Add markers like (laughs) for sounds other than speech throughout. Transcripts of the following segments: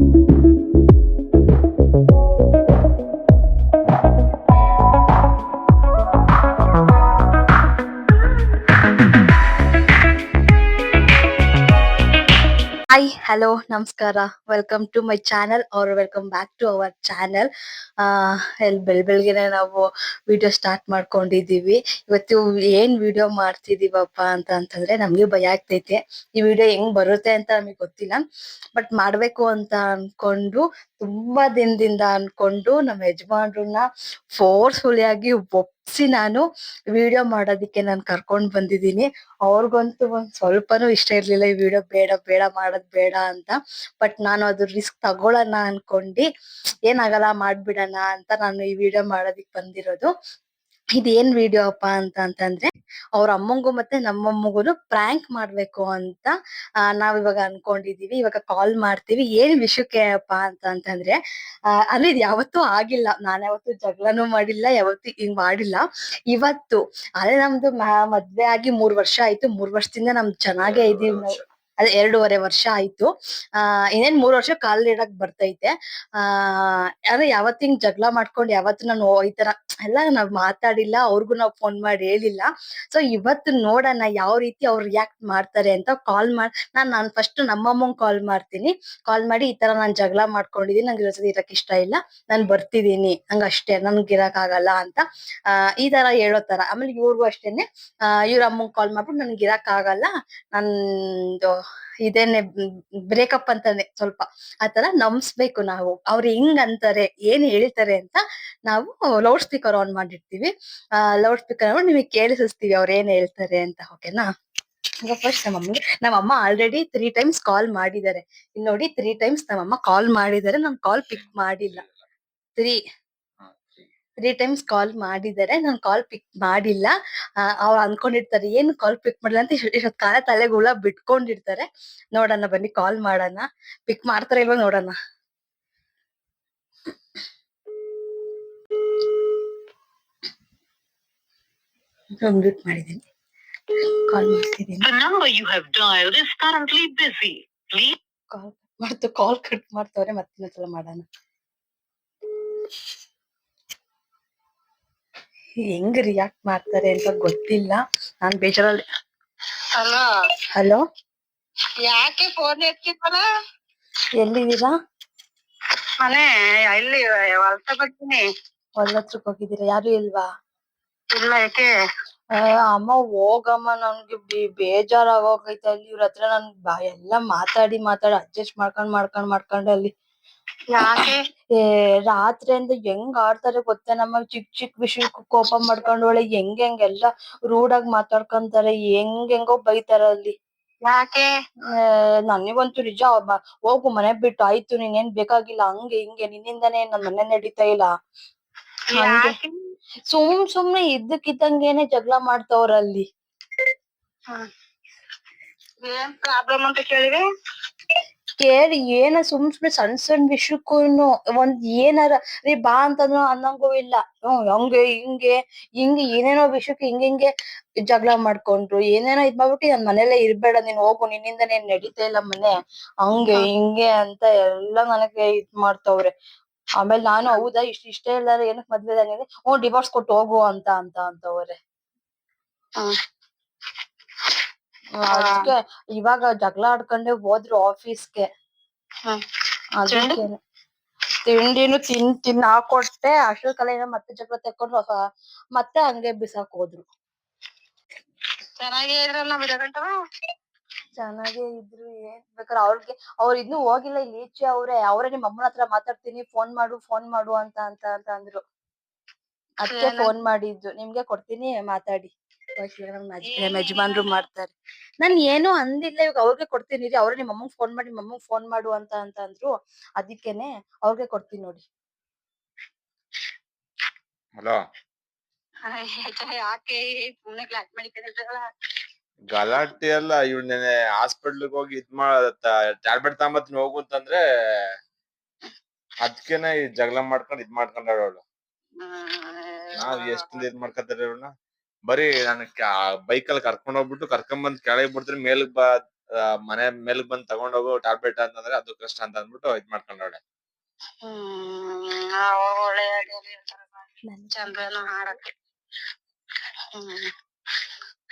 you hello ನಮಸ್ಕಾರ. Welcome to my channel or welcome back to our channel L ಬೆಳ್ ಬೆಳಗ್ಗೆನೆ ನಾವು video start ಮಾಡ್ಕೊಂಡಿದೀವಿ ಇವತ್ತು ಏನ್ ವಿಡಿಯೋ ಮಾಡ್ತಿದೀವಪ್ಪ ಅಂತ ಅಂತಂದ್ರೆ ನಮಗೆ ಭಯ ಆಗ್ತೈತೆ. ಈ ವಿಡಿಯೋ ಹೆಂಗ್ ಬರುತ್ತೆ ಅಂತ ನಮಗೆ ಗೊತ್ತಿಲ್ಲ. ಬಟ್ ಮಾಡಬೇಕು ಅಂತ ಅನ್ಕೊಂಡು, ತುಂಬಾ ದಿನದಿಂದ ಅನ್ಕೊಂಡು ನಮ್ಮ ಯಜಮಾನ್ರನ್ನ ಫೋರ್ಸ್ಫುಲಿ ಆಗಿ ಒಪ್ಸಿ ನಾನು ವಿಡಿಯೋ ಮಾಡೋದಿಕ್ಕೆ ನಾನು ಕರ್ಕೊಂಡ್ ಬಂದಿದ್ದೀನಿ. ಅವ್ರಿಗಂತೂ ಒಂದ್ ಸ್ವಲ್ಪನೂ ಇಷ್ಟ ಇರ್ಲಿಲ್ಲ, ಈ ವಿಡಿಯೋ ಬೇಡ ಬೇಡ, ಮಾಡೋದ್ ಬೇಡ ಅಂತ. ಬಟ್ ನಾನು ಅದು ರಿಸ್ಕ್ ತಗೊಳಣ ಅನ್ಕೊಂಡಿ, ಏನಾಗಲ್ಲ, ಮಾಡ್ಬಿಡಣ ಅಂತ ನಾನು ಈ ವಿಡಿಯೋ ಮಾಡೋದಿಕ್ ಬಂದಿರೋದು. ಇದೇನ್ ವಿಡಿಯೋ ಅಪ್ಪ ಅಂತ ಅಂತಂದ್ರೆ ಅವ್ರ ಅಮ್ಮಂಗೂ ಮತ್ತೆ ನಮ್ಮಮ್ಮಗುನು ಪ್ರ್ಯಾಂಕ್ ಮಾಡ್ಬೇಕು ಅಂತ ನಾವ್ ಇವಾಗ ಅನ್ಕೊಂಡಿದೀವಿ. ಇವಾಗ ಕಾಲ್ ಮಾಡ್ತೀವಿ. ಏನ್ ವಿಷಯಕ್ಕೆ ಅಪ್ಪ ಅಂತ ಅಂತಂದ್ರೆ ಅಂದ್ರೆ ಇದು ಯಾವತ್ತೂ ಆಗಿಲ್ಲ. ನಾನ್ ಯಾವತ್ತು ಜಗಳನೂ ಮಾಡಿಲ್ಲ ಯಾವತ್ತೂ ಹಿಂಗ್ ಮಾಡಿಲ್ಲ. ಇವತ್ತು ಅದೇ ನಮ್ದು ಮದ್ವೆ ಆಗಿ ಮೂರ್ ವರ್ಷ ಆಯ್ತು. ಮೂರ್ ವರ್ಷದಿಂದ ನಮ್ ಚೆನ್ನಾಗೇ ಇದೀವಿ ನಾವು ಅದೇ ಎರಡೂವರೆ ವರ್ಷ ಆಯ್ತು. ಆ, ಇನ್ನೇನ್ ಮೂರ್ ವರ್ಷ ಕಾಲ್ ಇಡಕ್ ಬರ್ತೈತೆ. ಆ, ಆದ್ರೆ ಯಾವತ್ತಿಂಗ್ ಜಗಳ ಮಾಡ್ಕೊಂಡು ಯಾವತ್ತು ನಾನು ಈ ತರ ಎಲ್ಲ ನಾವ್ ಮಾತಾಡಿಲ್ಲ, ಅವ್ರಿಗೂ ನಾವ್ ಫೋನ್ ಮಾಡಿ ಹೇಳಿಲ್ಲ. ಸೊ ಇವತ್ತು ನೋಡೋಣ ಯಾವ ರೀತಿ ಅವ್ರು ರಿಯಾಕ್ಟ್ ಮಾಡ್ತಾರೆ ಅಂತ ಕಾಲ್ ಮಾಡಿ, ನಾನ್ ನಾನ್ ಫಸ್ಟ್ ನಮ್ಮಮ್ಮಂಗ್ ಕಾಲ್ ಮಾಡ್ತೀನಿ. ಕಾಲ್ ಮಾಡಿ ಈ ತರ ನಾನ್ ಜಗಳ ಮಾಡ್ಕೊಂಡಿದೀನಿ, ನಂಗೆ ಇರೋ ಇರಕ್ ಇಷ್ಟ ಇಲ್ಲ. ನಾನ್ ಬರ್ತಿದೀನಿ, ನಂಗ್ ಅಷ್ಟೇ ನನ್ಗ್ ಇರಕ್ ಆಗಲ್ಲ ಅಂತ. ಈ ತರ ಹೇಳೋ ತರ. ಆಮೇಲೆ ಇವ್ರಿಗೂ ಅಷ್ಟೇನೆ. ಇವ್ರ ಅಮ್ಮಂಗ್ ಕಾಲ್ ಮಾಡ್ಬಿಟ್ಟು ನನ್ಗ್ ಇರಕ್ ಆಗಲ್ಲ. ನಂದು ಇದೇನೆ ಬ್ರೇಕಪ್ ಅಂತಾನೆ ಸ್ವಲ್ಪ. ಆತರ ನಂಬಿಸ್ಬೇಕು ನಾವು. ಅವ್ರು ಹೆಂಗ್ ಅಂತಾರೆ, ಏನ್ ಹೇಳ್ತಾರೆ ಅಂತ ನಾವು ಲೌಡ್ ಸ್ಪೀಕರ್ ಆನ್ ಮಾಡಿರ್ತೀವಿ. ಲೌಡ್ ಸ್ಪೀಕರ್ ನಿಮಗೆ ಕೇಳಿಸ್ತೀವಿ ಅವ್ರು ಏನ್ ಹೇಳ್ತಾರೆ ಅಂತ ಓಕೆನಾ ಈಗ ಫಸ್ಟ್ ನಮ್ಮಮ್ಮಗೆ ನಮ್ಮಮ್ಮ ಆಲ್ರೆಡಿ ತ್ರೀ ಟೈಮ್ಸ್ ಕಾಲ್ ಮಾಡಿದ್ದಾರೆ. ಇಲ್ಲಿ ನೋಡಿ ತ್ರೀ ಟೈಮ್ಸ್ ನಮ್ಮಮ್ಮ ಕಾಲ್ ಮಾಡಿದ್ದಾರೆ, ನಾನ್ ಕಾಲ್ ಪಿಕ್ ಮಾಡಿಲ್ಲ. ತ್ರೀ ತ್ರೀ ಟೈಮ್ಸ್ ಕಾಲ್ ಮಾಡಿದ್ದಾರೆ. ನಾನು ಕಾಲ್ ಪಿಕ್ ಮಾಡಿಲ್ಲ. ಅವ್ರು ಅನ್ಕೊಂಡಿರ್ತಾರೆ ಏನು ಕಾಲ್ ಪಿಕ್ ಮಾಡಿಲ್ಲ ಅಂತ ಇಷ್ಟ್- ಇಷ್ಟೊತ್ ಕಾಲ ತಲೆಗೆ ಹುಳ ಬಿಟ್ಕೊಂಡಿರ್ತಾರೆ. ನೋಡೋಣ ಬನ್ನಿ ಕಾಲ್ ಮಾಡೋಣ. ಪಿಕ್ ಮಾಡ್ತಾರೆ ಇಲ್ವಾ ನೋಡೋಣ. ಮ್ಯೂಟ್ ಮಾಡಿದ್ದೀನಿ. ಕಾಲ್ ಮಾಡ್ತಿದ್ದೀನಿ. ಕಾಲ್ ಮಾಡ್ತು ಕಾಲ್ ಕಟ್ ಮಾಡ್ತವ್ರೆ ಮತ್ತೆ ಇನ್ನೊಂದ್ಸಲ ಮಾಡೋಣ. ಹೆಂಗ್ ರಿಯಾಕ್ಟ್ ಮಾಡ್ತಾರೆ ಅಂತ ಗೊತ್ತಿಲ್ಲ. ನಾನ್ ಬೇಜಾರಲ್ಲಿ ಹಲೋ ಹಲೋ ಯಾಕೆ ಫೋನ್ ಎತ್ತಿಲ್ವಲ್ಲ ಎಲ್ಲಿದ್ದೀರಾ? ಮನೆ ಇಲ್ಲಿ ಹೊಲ್ತ ಬರ್ತೀನಿ ಹೊಲ ಹತ್ರಕ್ ಹೋಗಿದ್ದೀರಾ? ಯಾರು ಇಲ್ವಾ? ಇಲ್ಲ ಯಾಕೆ? ಆ, ಅಮ್ಮ ಹೋಗಮ್ಮ ನನ್ಗೆ ಬೇ- ಬೇಜಾರಾಗೋಗೈತೆ ಅಲ್ಲಿ. ಇವ್ರ ಹತ್ರ ನನ್ ಬಾ ಎಲ್ಲ ಮಾತಾಡಿ ಮಾತಾಡಿ ಅಡ್ಜಸ್ಟ್ ಮಾಡ್ಕೊಂಡ್ ಮಾಡ್ಕೊಂಡ್ ಮಾಡ್ಕೊಂಡ್ ಅಲ್ಲಿ. ಯಾಕೆ? ಏ ರಾತ್ರಿಯಿಂದ ಹೆಂಗ್ ಆಡ್ತಾರೆ ಗೊತ್ತಾ? ನಮ್ಮ ಚಿಕ್ ಚಿಕ್ ವಿಷಯಕ್ಕೆ ಕೋಪ ಮಾಡ್ಕೊಂಡು ಒಳ್ಳೆ ಹೆಂಗ್ ಹೆಂಗೆಲ್ಲ ರೂಡ್ ಆಗಿ ಮಾತಾಡ್ಕೊಂತಾರೆ ಹೆಂಗ್ ಹೆಂಗೋ ಬೈತಾರ ಅಲ್ಲಿ. ಯಾಕೆ? ಆ, ನನಗಂತೂ ನಿಜ ಬ- ಹೋಗು ಮನೆ ಬಿಟ್ಟು ಆಯ್ತು ನೀನೇನ್ ಬೇಕಾಗಿಲ್ಲ ಹಂಗೆ ಹಿಂಗೆ ನಿನ್ನಿಂದಾನೇ ನನ್ ಮನೆ ನಡೀತಾ ಇಲ್ಲ. ಹಂಗೆ. ಯಾಕೆ? ಸುಮ್ ಸುಮ್ನೆ ಇದ್ದಕ್ಕಿದ್ದಂಗೆನೆ ಜಗಳ ಮಾಡ್ತವ್ರಲ್ಲಿ ಏನ್ ಪ್ರಾಬ್ಲಮ್ ಅಂತ ಕೇಳಿದ್ರೆ ಕೇಳಿ ಏನ ಸುಮ್ ಸುಮ್ನೆ ಸಣ್ಣ ಸಣ್ಣ ವಿಷಯಕ್ಕೂನು ಒಂದ್ ಏನಾರ ರೀ ಬಾ ಅಂತಂದ್ರು ಅನ್ನಂಗೂ ಇಲ್ಲ. ಹ್ಮ್ ಹಂಗೆ ಹಿಂಗೆ ಹಿಂಗೆ ಏನೇನೋ ವಿಷಯಕ್ಕೆ ಹಿಂಗಿಂಗೆ ಜಗಳ ಮಾಡ್ಕೊಂಡ್ರು ಏನೇನೋ ಇದ್ ಮಾಡ್ಬಿಟ್ಟು ನನ್ ಮನೇಲೆ ಇರ್ಬೇಡ ನೀನ್ ಹೋಗು ನಿನ್ನಿಂದ ನೀನ್ ನಡೀತಾ ಇಲ್ಲ ಮನೆ. ಹಂಗೆ ಹಿಂಗೆ ಅಂತ ಎಲ್ಲ ನನಗೆ ಇದ್ ಮಾಡ್ತವ್ರೆ. ಆಮೇಲೆ ನಾನು ಹೌದಾ ಇಷ್ಟ ಇಷ್ಟೇ ಇಲ್ಲಾರ ಏನಕ್ ಮದ್ವೆ ಹ್ಞೂ ಡಿವೋರ್ಸ್ ಕೊಟ್ಟು ಹೋಗು ಅಂತ ಅಂತ ಅಂತವ್ರೆ. ಹ್ಮ್. ಅದಕ್ಕೆ ಇವಾಗ ಜಗಳ ಆಡ್ಕೊಂಡೆ ಹೋದ್ರು ಆಫೀಸ್ಗೆ. ಅದಕ್ಕೆ ತಿಂಡಿನು ತಿನ್ ತಿನ್ ಹಾಕೊಟ್ಟೆ ಅಷ್ಟೊತ್ತಲ್ಲ ಏನೋ ಮತ್ತೆ ಜಗಳ ತಕೊಂಡು ಮತ್ತೆ ಹಂಗೆ ಬಿಸಾಕ್ ಹೋದ್ರು. ಇದ್ರಲ್ಲ ಚೆನ್ನಾಗೇ ಇದ್ರು ಏನ್ ಬೇಕಾದ್ರೆ ಅವ್ರಿಗೆ ಅವ್ರ ಇನ್ನು ಹೋಗಿಲ್ಲ ಇಲ್ಲಿ ಈಚೆ ಅವ್ರೆ ಅವ್ರೆ ನಿಮ್ ಅಮ್ಮನ ಹತ್ರ ಮಾತಾಡ್ತೀನಿ ಫೋನ್ ಮಾಡು ಫೋನ್ ಮಾಡು ಅಂತ ಅಂತ ಅಂತ ಅಂದ್ರು. ಅದಕ್ಕೆ ಫೋನ್ ಮಾಡಿದ್ದು ನಿಮ್ಗೆ ಕೊಡ್ತೀನಿ ಮಾತಾಡಿ. ಯಜಮಾನ್ರು. ಮಾಡ್ತಾರೆ. ನಾನ್ ಏನು ಅಂದಿಲ್ಲ ಇವಾಗ ಅವ್ರಿಗೆ ಕೊಡ್ತೀನಿ ರೀ ಅವ್ರ ನಿಮ್ಮಮ್ಮ ಅಮ್ಮಂಗ್ ಫೋನ್ ಮಾಡಿ ನಿಮ್ ಅಮ್ಮಂಗ್ ಫೋನ್ ಮಾಡು ಅಂತ ಅಂತ ಅಂದ್ರು. ಅದಕ್ಕೇನೆ ಅವ್ರಿಗೆ ಕೊಡ್ತೀನಿ ನೋಡಿ. ಹಲೋ. ಯಾಕೆ ಸುಮ್ನೆ ಗಲಾಟೆ ಅಲ್ಲ ಇವ್ ನೆನೆ ಹಾಸ್ಪಿಟ್ಲಿಗೆ ಹೋಗಿ ಇದ್ ಮಾಡ ಟ್ಯಾಬ್ಲೆಟ್ ತಗೊಂಬತ್ತೀನಿ ಹೋಗು ಅಂತಂದ್ರೆ ಅದ್ಕೆನೆ ಈ ಜಗಳ ಮಾಡ್ಕೊಂಡು ಇದ್ ಮಾಡ್ಕೊಂಡಾಳ ಅವಳು. ನಾವ್ ಎಷ್ಟ್ ಇದ್ ಮಾಡ್ಕೊತಾರೆ ಅವ್ಳನ್ನ? ಬರೀ ನಾನು ಬೈಕ್ ಅಲ್ಲಿ ಕರ್ಕೊಂಡ್ ಹೋಗ್ಬಿಟ್ಟು ಕರ್ಕೊಂಡ್ ಬಂದ್ ಕೆಳಗೆ ಬಿಡ್ತೀನಿ ಮೇಲಕ್ ಬಾ ಆ, ಮನೆ ಮೇಲ್ಗ್ ಬಂದ್ ತಗೊಂಡೋಗು ಟ್ಯಾಬ್ಲೆಟ್ ಅಂತಂದ್ರೆ ಅದು ಕಷ್ಟ ಅಂತ ಅಂದ್ಬಿಟ್ಟು ಇದ್ ಮಾಡ್ಕೊಂಡವಳೆ ಒಳ್ಳೆ ಚಂದ್ರನ ಹಾಡಕ್ಕೆ. ಹ್ಮ್.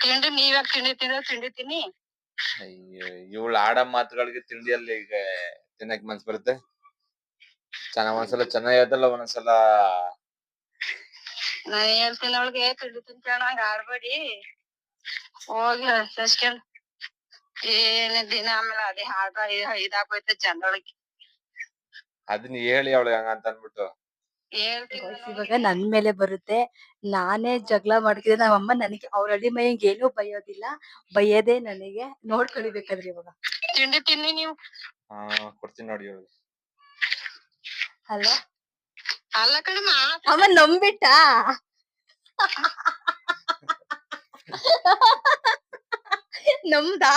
ತಿಂಡಿ ನೀವ್ಯಾಕ್ ತಿಂಡಿ ತಿಂದ ತಿಂಡಿ ತಿನ್ನಿ? ಅಯ್ಯೋ ಇವಳು ಆಡೋ ಮಾತುಗಳಿಗೆ ತಿಂಡಿಯಲ್ಲಿ ಈಗ ತಿನ್ನಕ್ ಮನ್ಸ್ ಬರುತ್ತೆ. ಚೆನ್ನಾಗ್ ಒಂದ್ಸಲ ಚೆನ್ನಾಗಿರತ್ತಲ್ಲ ಒಂದೊಂದ್ಸಲ ನಾನ್ ಹೇಳ್ತೀನಿ ಅವಳಿಗೆ ತಿಂಡಿ ತಿನ್ಕೊಂಡಂಗ ಆಡ್ಬೇಡಿ. ಹೋಗಿ ಹಸ್ಕೊಂಡ್ ಏನ್ ದಿನ ಆಮೇಲೆ ಅದೇ ಹಾಡ ಇದಾಗೋಯ್ತು ಜನಗಳಿಗೆ. ಅದನ್ನ ಹೇಳಿ ಅವಳಿಗೆ ಹಂಗಂತ ಅನ್ಬಿಟ್ಟು ಹೇಳ್ತೀನಿ Guys, ಇವಾಗ ನನ್ ಮೇಲೆ ಬರುತ್ತೆ. ನಾನೇ ಜಗಳ ಮಾಡ್ಕಿದ್ರೆ ನಮ್ಮಮ್ಮ ನನಗೆ ಅವ್ರ ಅಡಿ ಮೈಯಂಗ್ ಏನೂ ಬೈಯೋದಿಲ್ಲ. ಬೈಯೋದೇ ನನಗೆ. ನೋಡ್ಕೊಳ್ಳಿ ಬೇಕಾದ್ರೆ ಇವಾಗ. ತಿಂಡಿ ತಿನ್ನಿ ನೀವು. ಹಾ ಕೊಡ್ತೀನಿ ನೋಡಿ ಇವಳು ಅಲ್ವಾ ಅಲ್ಲ ಕಣಮ್ಮ ಅಮ್ಮ ನಂಬಿಟ್ಟ? ನಮ್ದಾ?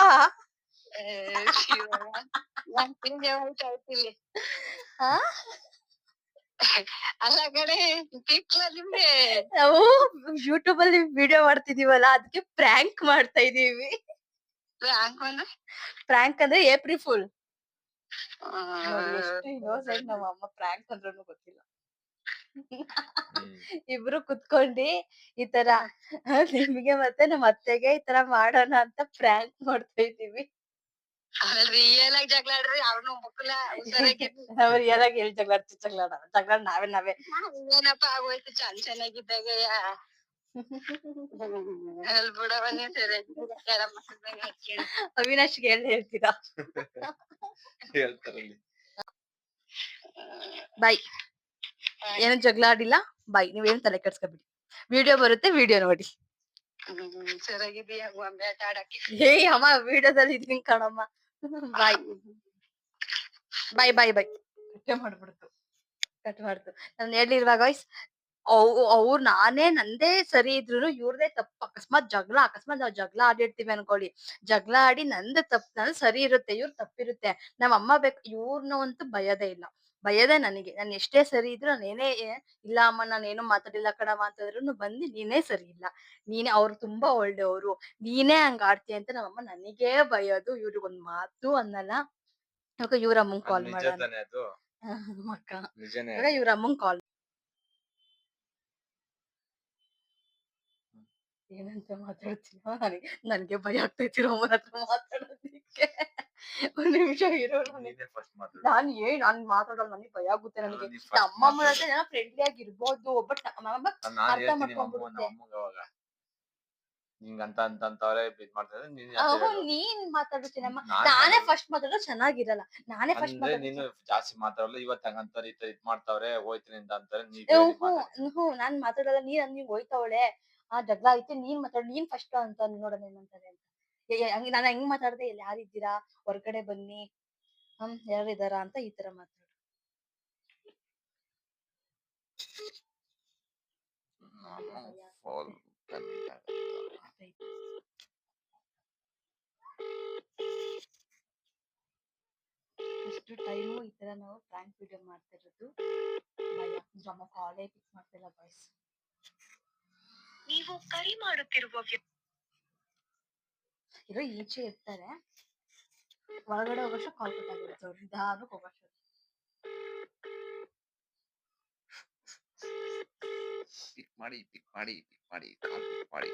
ಅಲ್ಲ ಕಡೆ ನಿಮ್ಗೆ? ನಾವು ಯೂಟ್ಯೂಬ್ ಅಲ್ಲಿ ವಿಡಿಯೋ ಮಾಡ್ತಿದೀವಲ್ಲ ಅದಕ್ಕೆ ಪ್ರ್ಯಾಂಕ್ ಮಾಡ್ತಾ ಇದೀವಿ. ಪ್ರ್ಯಾಂಕ್ ಅಂದ್ರೆ? ಪ್ರ್ಯಾಂಕ್ ಅಂದ್ರೆ ಏಪ್ರಿಲ್ ಫುಲ್ ನಮ್ಮ ಅಮ್ಮ ಪ್ರ್ಯಾಂಕ್ ಅಂದ್ರೂ ಗೊತ್ತಿಲ್ಲ. (laughs) ಇಬ್ರು ಕುತ್ಕೊಂಡಿ ಈ ತರ (laughs) ನಿಮ್ಗೆ ಮತ್ತೆ ನಮ್ಮ ಅತ್ತೆಗೆ ಈ ತರ ಮಾಡೋಣ ಅಂತ ಪ್ರ್ಯಾಂಕ್ ಮಾಡ್ತಾ ಇದೀವಿ ರಿಯಲ್ (laughs) ಆಗಿ ಜಗಳ ಆಡ್ರಿ ಅವ್ನು ಮುಕ್ಕಲ ಹುಷಾರಾಗಿ. ಅವ್ರು ಯಾರಾಗ ಹೇಳಿ ಜಗಳ ಆಡ್ತೀವಿ ಜಗಳ. ಜಗಳ ನಾವೇ ನಾವೇ. ಏನಪ್ಪ ಆಗೋಯ್ತು ಚಂದ ಚೆನ್ನಾಗಿದ್ದಾಗ ನೀವ್. ಅವಿನಾಶ್ಗೆ ಹೇಳಿ ಹೇಳ್ತೀರಾ? ಹೇಳ್ತಾರಲ್ಲಿ. ಬಾಯ್ ಏನು ಜಗಳ ಆಡಿಲ್ಲ. ಬಾಯ್ ನೀವೇನು ತಲೆ ಕೆಡ್ಸ್ಕೊಬಿಡಿ. ವಿಡಿಯೋ ಬರುತ್ತೆ ವಿಡಿಯೋ ನೋಡಿ. ಹೇ ಅಮ್ಮ ವಿಡಿಯೋದಲ್ಲಿ ಇದೀನಿ ಕಣಮ್ಮ. ಬಾಯ್. ಬಾಯ್ ಬಾಯ್ ಬಾಯ್. ಕಟ್ ಮಾಡ್ಬಿಡ್ತು. ಕಟ್ ಮಾಡ್ತು. ನಾನು ಹೇಳಿರುವಾಗ ವಾಯ್ಸ್ ಅವ್ರು ನಾನೇ ನಂದೇ ಸರಿ ಇದ್ರು ಇವ್ರದೇ ತಪ್ಪು. ಅಕಸ್ಮಾತ್ ಜಗಳ ಅಕಸ್ಮಾತ್ ನಾವ್ ಜಗಳ ಆಡಿರ್ತೀವಿ ಅನ್ಕೊಳ್ಳಿ. ಜಗಳ ಆಡಿ ನಂದು ತಪ್ಪು ನಂದು ಸರಿ ಇರುತ್ತೆ ಇವ್ರ ತಪ್ಪಿರುತ್ತೆ. ನಮ್ಮ ಅಮ್ಮ ಬೇಕು ಇವ್ರನ್ನ ಅಂತೂ ಭಯದೇ ಇಲ್ಲ. ಭಯದೇ ನನಗೆ. ನಾನು ಎಷ್ಟೇ ಸರಿ ಇದ್ರು ನಾನು ಏನೇ ಇಲ್ಲ ಅಮ್ಮ ನಾನು ಏನು ಮಾತಾಡಿಲ್ಲ ಕಣಮ್ಮ ಅಂತಂದ್ರು ಬಂದು ನೀನೇ ಸರಿ ಇಲ್ಲ. ನೀನೇ ಅವ್ರು ತುಂಬಾ ಒಳ್ಳೆಯವರು. ನೀನೇ ಹಂಗ ಆಡ್ತೀಯ ಅಂತ ನಮ್ಮಮ್ಮ ನನಗೇ ಬಯೋದು. ಇವ್ರಿಗೊಂದ್ ಮಾತು ಅನ್ನಲ್ಲ. ಇವಾಗ ಇವ್ರ ಅಮ್ಮಂಗ್ ಕಾಲ್ ಮಾಡ ಇವ್ರ ಅಮ್ಮಂಗ್ ಕಾಲ್ ಏನಂತ ಮಾತಾಡ್ತೀನೋ. ನನಗೆ ನನಗೆ ಭಯ ಆಗ್ತೈತಿ ರೋಮನ್ ಹತ್ರ ಮಾತಾಡೋದಕ್ಕೆ. ಒಂದ್ ನಿಮಿಷ ಇರೋ ನಾನು ಫಸ್ಟ್ ಮಾತಾಡು. ನಾನ್ ಏನ್ ನಾನ್ ಮಾತಾಡೋದು ನನಗೆ ಭಯ ಆಗುತ್ತೆ ನನಗೆ. ನಮ್ಮ ಅಮ್ಮನ ಹತ್ರ ಏನೋ ಫ್ರೆಂಡ್ಲಿ ಆಗಿರ್ಬೋದು ಬಟ್ ನಮ್ಮ ನಾನ್ ಅರ್ಥ ಮಾಡ್ಕೊಂಡ್ಬಿಡುತ್ತೆ. ಇದ್ ಮಾಡ್ತಾರೆ ನೀನ್ ಅಹೋ ನೀನ್ ನಾನ್ ನಾನೇ ಫಸ್ಟ್ ಮಾತಾಡೋ ಚೆನ್ನಾಗಿರಲ್ಲ. ನಾನೇ ಫಸ್ಟ್ ನೀನು ಜಾಸ್ತಿ ಮಾತಾಡಲ್ಲ ಇವತ್ ಹಂಗಂತಾರೆ ಈ ತರ ಇದ್ ಮಾಡ್ತಾವ್ರೆ ಹೋಯ್ತೀನಿ ಅಂತ ಅಂತಾರೆ ಹ್ಞೂ ನಾನ್ ಮಾತಾಡಲ್ಲ ನೀನ್ ನೀವ್ ಹೋಯ್ತವಳೆ. ಆ ಜಗಳ ಐತೆ ನೀನ್ ಮಾತಾಡ್ ನೀನ್ ಫಸ್ಟ್ ಅಂತ ನೋಡೋಣ ಏನಂತಾರೆ ಅಂತ. ಏ, ನಾನು ಹೆಂಗ್ ಮಾತಾಡ್ದೆ ಇಲ್ಲಿ ಯಾರಿದ್ದೀರಾ ಹೊರಗಡೆ ಬನ್ನಿ ಹ್ಮ್ ಯಾರಿದಾರ ಅಂತ ಈ ತರ ಮಾತಾಡು. ಇಷ್ಟು ಟೈಮು ಈ ತರ ನಾವು ಪ್ರ್ಯಾಂಕ್ ವಿಡಿಯೋ ಮಾಡ್ತಾ ಇರೋದು. ಭಯ. ನಮ್ಮ ಕಾಲೇ ಪಿಕ್ ಮಾಡ್ತಿಲ್ಲ ಬಾಯ್ಸ್ ನೀವು ಕರೆ ಮಾಡುತ್ತಿರುವ ಇರೋ ಈಚೆ ಇರ್ತಾರೆ. ಒಳಗಡೆ ಹೋಗೋಷ್ಟು ಕಾಲ್ ಕಟ್ ಆಗಿರುತ್ತೆ. ನಿಧಾನಕ್ಕೆ ಹೋಗೋಷ್ಟು. ಪಿಕ್ ಮಾಡಿ ಪಿಕ್ ಮಾಡಿ ಪಿಕ್ ಮಾಡಿ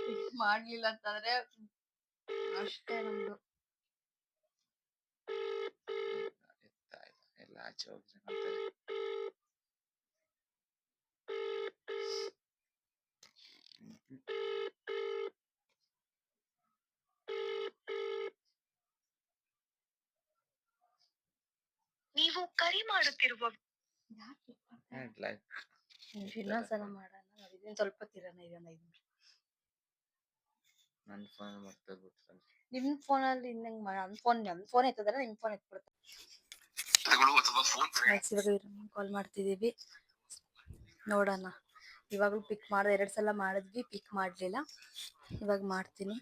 ಪಿಕ್ ಮಾಡ್ಲಿಲ್ಲ ಅಂತಂದ್ರೆ ಅಷ್ಟೇ ನಮ್ದು. ಎಲ್ಲ ಆಚೆ ಹೋಗ್ರಿ ಅಂತಾರೆ. ನೀವು ಕರಿ ಮಾಡುತ್ತಿರುವ ಇನ್ನೊಂದ್ಸಲ ಮಾಡೋಣ. ನಾವ್ ಇದನ್ನ ಸ್ವಲ್ಪ ತಿರೋಣ ಇದೊಂದ್ ಐದು ನಿಮಿಷ. ನನ್ ಫೋನ್ ಮತ್ತೆ ನಿಮ್ ಫೋನಲ್ಲಿ ಇನ್ನಂಗ್ ಮಾಡ ನನ್ ಫೋನ್ ನನ್ ಫೋನ್ ಎತ್ತದ್ರೆ ನಿಮ್ ಫೋನ್ ಎತ್ಬಿಡ್ತಾರೆ ಕಾಲ್ ಮಾಡ್ತಿದೀವಿ. ನೋಡೋಣ. ಇವಾಗ್ಲೂ ಪಿಕ್ ಮಾಡ್ದೆ ಎರಡ್ ಸಲ ಮಾಡಿದ್ವಿ ಪಿಕ್ ಮಾಡ್ಲಿಲ್ಲ. ಇವಾಗ ಮಾಡ್ತೀನಿ.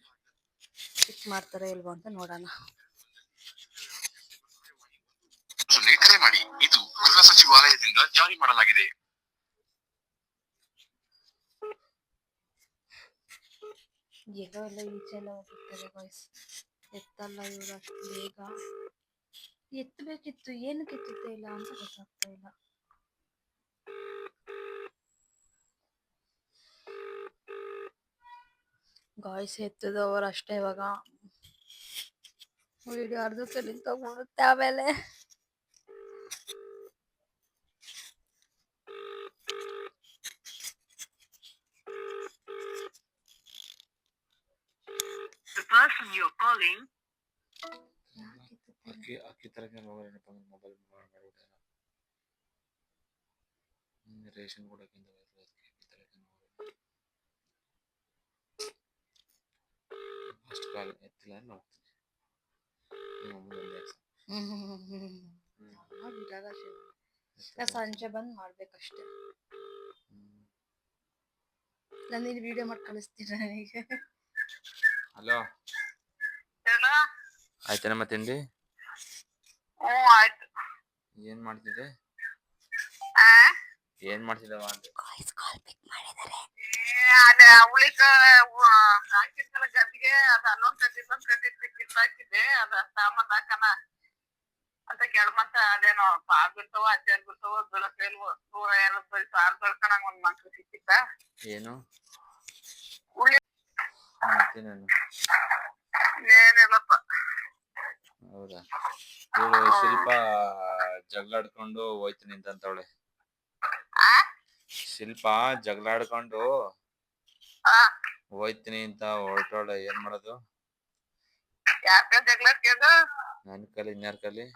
ಪಿಕ್ ಮಾಡ್ತಾರೋ ಇಲ್ವೋ ಅಂತ ನೋಡೋಣ ಕರೆ ಮಾಡಿ ಇದು ಗೃಹ ಸಚಿವಾಲಯದಿಂದ ಜಾರಿ ಮಾಡಲಾಗಿದೆ. ಎಲ್ಲೋ ಎಲ್ಲ ಈಚೆ ಎಲ್ಲ ಹೋಗ್ತಾರೆ ಎತ್ತಲ್ಲ ಇವ್ರು ಬೇಗ. ಎತ್ತಬೇಕಿತ್ತು ಏನಕ್ಕೆ ಎತ್ತುತ್ತೆ ಇಲ್ಲ ಅಂತ ಗೊತ್ತಾಗ್ತಾ ಇಲ್ಲ. ಗಾಯ್ಸ್ ಎತ್ತದವರು ಅಷ್ಟೇ ಇವಾಗ. ವಿಡಿಯೋ ಅರ್ಧಕ್ಕೆ ನಿಂತೋಗ್ಬಿಡುತ್ತೆ ಆಮೇಲೆ. You're calling ಯಾಕೆ ಎತ್ತುತ್ತಿಲ್ಲ? ಅಕ್ಕಿ ಅಕ್ಕಿ ತರಕ್ಕೆ ಮೊಬೈಲ್ ಮೊಬೈಲ್ ಮಾಡ್ಬಿಟ್ಟೆ ರೇಷನ್ ಕೊಡಕ್ಕಿಂತ ಅದಕ್ಕೆ ಅಕ್ಕಿ ತರಕ್ಕೆ ಅಷ್ಟು ಕಾಲ ಎತ್ತಿಲ್ಲ ಅಂದ್ರೆ ಹೋಗ್ತೀನಿ ನಿಮ್ಮ ಅಮ್ಮನ ಒಂದೇ ಎಕ್ಸಾಮ್. ಹ್ಮ್ ಹ್ಮ್ ಹ್ಮ್ ಹ್ಮ್. ಹ್ಮ್. ಆಗಿದಾಗ ಶಿವ. ಎತ್ತು ನಾ ಸಂಜೆ ಬಂದ್ ಮಾಡ್ಬೇಕಷ್ಟೇ ಹ್ಮ್. ನಾನು ಇಲ್ಲಿ ವಿಡಿಯೋ ಮಾಡಿ ಕಳಿಸ್ತೀನಿ ನನಗೆ ಹಲೋ ಏನೋ ಆಯ್ತೇನಮ್ಮ ತಿಂಡಿ? ಹ್ಞೂ ಆಯ್ತು. ಏನ್ ಮಾಡ್ತಿದ್ದೆ? ಆ? ಏನ್ ಮಾಡ್ತಿದ್ದವ ವಾಯ್ಸ್ ಕಾಲ್ ಪಿಕ್ ಮಾಡಿದ್ದಾರೆ ಏ, ಅದೇ ಹುಳಿಕ ಹಾಕಿರ್ತಲ್ಲ ಗದ್ದಿಗೆ ಅದ ಅಲ್ಲೊಂದ್ ಕಡ್ಡಿ ಇಲ್ಲೊಂದ್ ಕಡ್ಡಿ ಕಿತ್ತಾಕಿದ್ದೆ ಅದ ಸಾಮಾನ್ ಹಾಕನ ಅಂತ ಅದೇನೋ ಪಾಲ್ ಬಿಡ್ತಾವ ಅಜ್ಜಾರ್ ಬಿಡ್ತಾವ ಬೆಳಕೇಲ್ವ ನೂರ ಎರಡು ಬರೀ ಸಾರ್ ಬೆಳ್ಕಣಂಗ್ ಒಂದ್ ಮಕ್ಳು ಸಿಕ್ಕಿತ್ತ ಏನು? ಉಳ್ಳಿ ಮತ್ತೇನೇನು ಏನಿಲ್ಲಪ್ಪ. ಹೌದಾ ಇವಳು ಶಿಲ್ಪ ಜಗಳಾಡ್ಕೊಂಡು ಹೋಯ್ತು ನಿಂತಂತವಳೆ? ಶಿಲ್ಪ ಜಗಳಾಡ್ಕೊಂಡು ಹೋಯ್ತೀನಿ ಅಂತ ಹೊರಟೋಳೆ ಏನ್ ಮಾಡೋದು? ನನ್ ಕಲಿ ಇನ್ಯಾರ ಕಲಿ?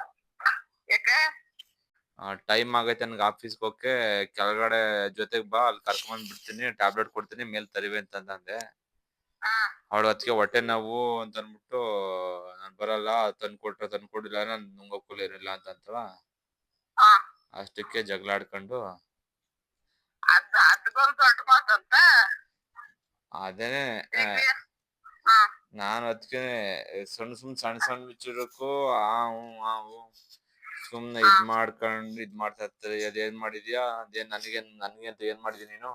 ಟೈಮ್ ಆಗೈತೆ ನನ್ಗೆ ಆಫೀಸ್ಗೆ ಹೋಗಕ್ಕೆ. ಕೆಳಗಡೆ ಜೊತೆಗೆ ಬಾ ಅಲ್ಲಿ ಕರ್ಕೊಂಡ್ ಬಿಡ್ತೀನಿ ಟ್ಯಾಬ್ಲೆಟ್ ಕೊಡ್ತೀನಿ ಮೇಲ್ ತರಿವೆ ಅಂತಂದೆ ಅವಳು ಅದಕ್ಕೆ ಹೊಟ್ಟೆ ನೋವು ಅಂತ ಅಂದ್ಬಿಟ್ಟು ನಾನ್ ಬರಲ್ಲ ತಂದ್ ಕೊಟ್ರೆ ತಂದ್ ಕೊಡಿಲ್ಲ ನಾನ್ ನುಂಗೋಕ್ಕೂ ಇರಲ್ಲ ಅಂತ ಅಂತವ ಆ. ಅಷ್ಟಕ್ಕೆ ಜಗಳ ಆಡ್ಕೊಂಡು. ಅದ್ ಅದ್ಕೊಂದ್ ದೊಡ್ಡ ಮಾತಂತ? ಅದೇನೆ ಆ, ಹಾ. ನಾನು ಅದಕ್ಕೆ ಸಣ್ಣ ಸುಮ್ ಸಣ್ಣ ಸಣ್ಣ ವಿಚಾರಕ್ಕೂ ಆ ಹ್ಞೂ ಆ ಹ್ಞೂ. ಸುಮ್ನೆ ಇದ್ ಮಾಡ್ಕೊಂಡು ಇದ್ ಮಾಡ್ತಾ ಇರ್ತಾರೆ ಅದೇನ್ ಮಾಡಿದ್ಯಾ? ಅದೇನ್ ನನಗೆ ನನಗೆ ಅಂತ ಏನ್ ಮಾಡಿದೀನಿ ನೀನು?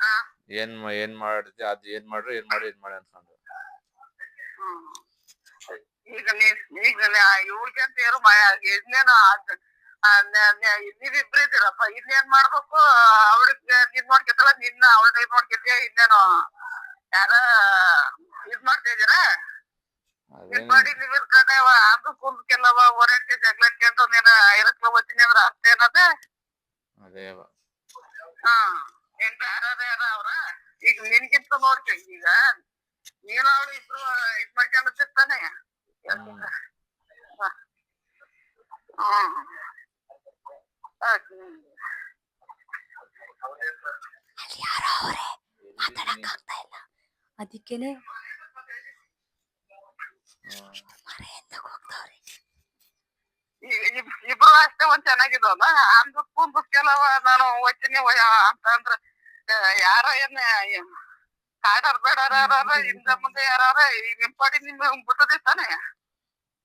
ಹಾ. ಏನ್ ಏನ್ ಮಾಡಿದ್ಯಾ? ಅದ್ ಏನ್ ಮಾಡ್ರು? ಏನ್ ಮಾಡಿ ಏನ್ ಮಾಡಿ ಅನ್ಕೊಂಡು. ಈಗ ಈಗ ಇವ್ರಿಗೆ ಅಂತ ಏನು ಇನ್ನೇನು ನೀವಿಬ್ರು ಇದ್ದೀರಪ್ಪ. ಇನ್ನೇನ್ ಮಾಡ್ಬೇಕು? ಅವಳಿಗೆ ನೀನ್ ನೋಡ್ಕೊತಲ್ಲ ನಿನ್ನ ಅವಳ ನೋಡ್ಕೊತೀಯ ಇನ್ನೇನು ಯಾರ ಇದ್ ಮಾಡ್ತಾ ಇದೀರಾ ಇದ್ ಮಾಡಿ ನೀವ್ ಇರ್ಕೊಂಡೆ ಅಂದು ಕುಂದ್ಕೆಲ್ಲವ ಹೊರಕ್ಕೆ ಜಗಳಕ್ಕೆ ಅಂತ ನೀನ ಇರಕ್ಲ ಹೋಗ್ತೀನಿ ಅಂದ್ರೆ ಅರ್ಥ ಏನದ ಅದೇ ಹಾ ಏನ್ ಯಾರ ಯಾರ ಅವ್ರ? ಈಗ ನಿನ್ಗಿಂತ ನೋಡ್ಕ ಈಗ. ನೀನು ಅವಳು ಇಬ್ರು ಇದ್ ಮಾಡ್ಕೊಂಡಿರ್ತಾನೆ ಹ್ಮ್. ಹ್ಮ್ ಆಯ್ತು. ಅಲ್ಲಿ ಯಾರೋ ಅವರೇ? ಮಾತಾಡಕ್ಕಾಗ್ತಾ ಇಲ್ಲ. ಅದಕ್ಕೇನೆ ಮರೆಯಿಂದ ಹೋಗ್ತಾವ್ರೆ. ಈ- ಇಬ್- ಇಬ್ರು ಅಷ್ಟೇ ಒಂದ್ ಚೆನ್ನಾಗಿದ್ವಲ್ಲ? ಅಂದು ಕುಂದು ಕೆಲವ ನಾನು ಹೋಗ್ತೀನಿ ಅಂತ ಅಂದ್ರ ಯಾರ ಏನ್ ಕಾಡರ್ ಬೇಡಾರ ಹಿಂದ ಮುಂದೆ ಯಾರ ಈಗ ನಿಮ್ ಪಾಡಿ ನಿಮ್ ಬಿಟ್ಟದೆ ತಾನೆ?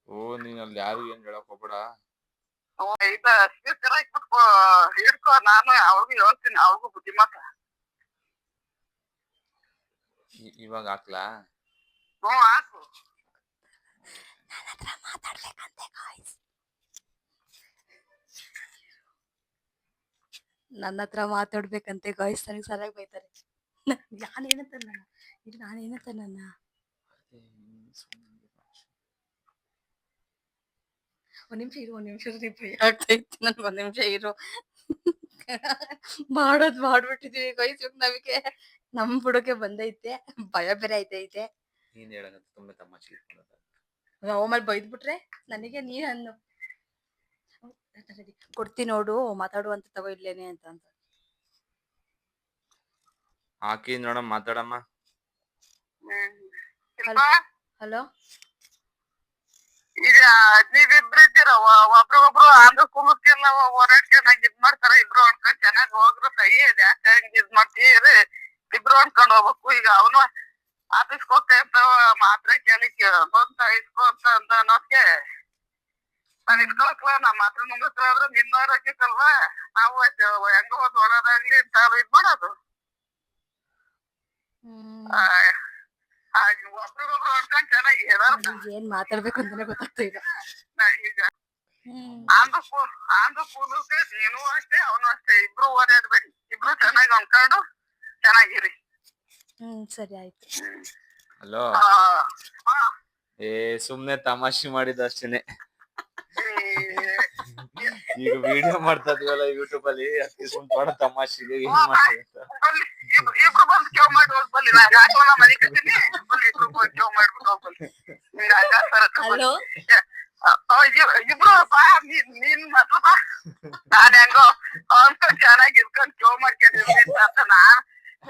ಓ ನೀನ್ ಅಲ್ಲಿ ಯಾರು ಏನ್ ಹೇಳಕ್ ಹೋಗ್ಬೇಡ. ಇದ ಸ್ಪೀಕರ್ ಹಾಕ್ಬಿಟ್ಟು ಹಿಡ್ಕೊ ನಾನು ಅವ್ರಿಗೂ ಹೇಳ್ತೀನಿ ಅವ್ರಿಗೂ ಬುದ್ಧಿ ಮಾತ ಇವಾಗ ಹಾಕ್ಲಾ ಹ್ಞೂ ಹಾಕು ನನ್ನ ಹತ್ರ ಮಾತಾಡ್ಬೇಕಂತೆ ಗಾಯ್ಸ್ ನನ್ನ ಹತ್ರ ಮಾತಾಡ್ಬೇಕಂತೆ ಗಾಯ್ಸ್ ನನಗೆ ಸರಿಯಾಗಿ ಬೈತಾರೆ. ನಾನು ಏನಂತ ನನ್ನ ಇಲ್ಲಿ ನಾನು ಏನಂತ ನನ್ನ ಒಂದ್ ನಿಮಿಷ ಇರು ಒಂದ್ ನಿಮಿಷ ಭಯ ಆಗ್ತೈತಿ ನನ್ಗೆ ಒಂದ್ ನಿಮಿಷ ಇರು. ಮಾಡೋದ್ ಮಾಡ್ಬಿಟ್ಟಿದೀವಿ ಗಾಯ್ಸ್ ಇವಾಗ ನಮಗೆ ನಮ್ ಬುಡಕ್ಕೆ ಬಂದೈತೆ ಭಯ ಬೇರೆ ಐತೆ ನೀನ್ ಹೇಳಂಗಂತ ತುಂಬಾ ತಮಾಷೆ. ಆಮೇಲೆ ಬೈದ್ಬಿಟ್ರೆ ನನಗೆ ನೀನ್ ಅನ್ನು ಕೊಡ್ತೀನಿ ನೋಡು ಮಾತಾಡುವಂತ ತಗೋ ಇಲ್ಲೇನೆ ಅಂತ ಅಂತ ಹಾಕಿ ನೋಡಮ್ಮ ಮಾತಾಡಮ್ಮ. ಹಲೋ ಈಗ ನೀವಿಬ್ರು ಇದ್ದೀರ? ಒಬ್ರಿಗೊಬ್ರು ಅಂದ್ರ ಕುಲಕ್ಕೆಲ್ಲ ಹೊರಡ್ಕೆ ನಂಗೆ ಇದ್ ಮಾಡ್ತಾರ ಇಬ್ರು ಅನ್ಕೊಂಡ್ ಚೆನ್ನಾಗಿ ಹೋಗ್ರು ಸಹಿ ಇದೆ. ಯಾಕೆ ಹಿಂಗ್ ಇದ್ ಮಾಡ್ತೀರಿ ಇಬ್ರು ಅನ್ಕೊಂಡ್ ಹೋಗ್ಬೇಕು. ಈಗ ಅವನು ಆಫೀಸ್ಗೆ ಹೋಗ್ತಾ ಇರ್ತಾವ ಮಾತ್ರೆ ಕೇಳಿ ಬಂತ ಇಸ್ಕೊ ಅಂತ ಅನ್ನೋಕೆ ಅನ್ನೋದ್ಕೆ ನಾನ್ ಇಸ್ಕೊಳಕ್ಲ ನಾ ಮಾತ್ರೆ ನುಂಗಿಸ್ತಾ ಆದ್ರೆ ನಿನ್ನ ಆರೋಗ್ಯಕ್ಕಲ್ವಾ? ನಾವು ಹೆಂಗ ಒಂದ್ ಒಳ್ಳೇದಾಗ್ಲಿ ಅಂತ ಇದ್ ಮಾಡೋದು. ಹ್ಮ್. ಆ, ಒಬ್ರಿಗೊಬ್ರು ಹೊಡ್ಕೊಂಡ್ ಚೆನ್ನಾಗಿ ಏನ್ ಮಾತಾಡ್ಬೇಕು ಅಂತಾನೆ ಗೊತ್ತಾಗ್ತಾ ಇಲ್ಲ. ಈಗ ಆಂಧ್ರ ಪೂಲ್ ಆಂಧ್ರ ಪೂರ್ವಕ್ಕೆ ನೀನು ಅಷ್ಟೇ ಅವನು ಅಷ್ಟೇ ಇಬ್ರು ಓದ್ಯಾಡ್ಬೇಡಿ ಇಬ್ರು ಚೆನ್ನಾಗಿ ಹೊಂದ್ಕೊಂಡು ಚೆನ್ನಾಗಿರಿ. ಹ್ಮ್ ಸರಿ ಆಯ್ತು. ಹಲೋ. ಆ, ಆ, ಏ ಸುಮ್ನೆ ತಮಾಷೆ ಮಾಡಿದ ಅಷ್ಟೇನೆ ಈಗ ವಿಡಿಯೋ ಮಾಡ್ತಾ ಇದೀವಲ್ಲ ಯೂಟ್ಯೂಬ್ ಅಲ್ಲಿ ಅದಕ್ಕೆ ಸುಮ್ನೆ ಬಡ ತಮಾಷೆಗೆ ಏನ್ ಮಾಡ್ತೀವಿ ಅಂತ. ಬಲ್ಲಿ ಇಬ್ರು ಇಬ್ರು ಬಂದು ಕೇವ್ ಮಾಡಿ ಹೋಗ್ಬಲ್ಲಿ ನಾನು ಹಾಕೋಣ ಮನೆ ಕತ್ತೀನಿ ಬಲ್ಲಿ ಇಬ್ರು ಬಂದು ಕೇವ್ ಮಾಡ್ಬಿಟ್ಟು ಹೋಗ್ಬಲ್ಲಿ ನಿಂಗೆ ಹಂಗಾಸ್ತಾರ ಹಲೋ ಇಬ್ರು ಬಾ ನೀನ್ ನೀನ್ ಮಾತ್ರ ಬಾ. ನಾನ್ ಹೆಂಗೋ ಅವ್ನ್ ಚೆನ್ನಾಗಿ ಇರ್ಕೊಂಡ್ ಕೇವ್ ಮಾಡ್ಕೊಂಡಿರ್ತೀನಿ ಅಂತ ನಾನ್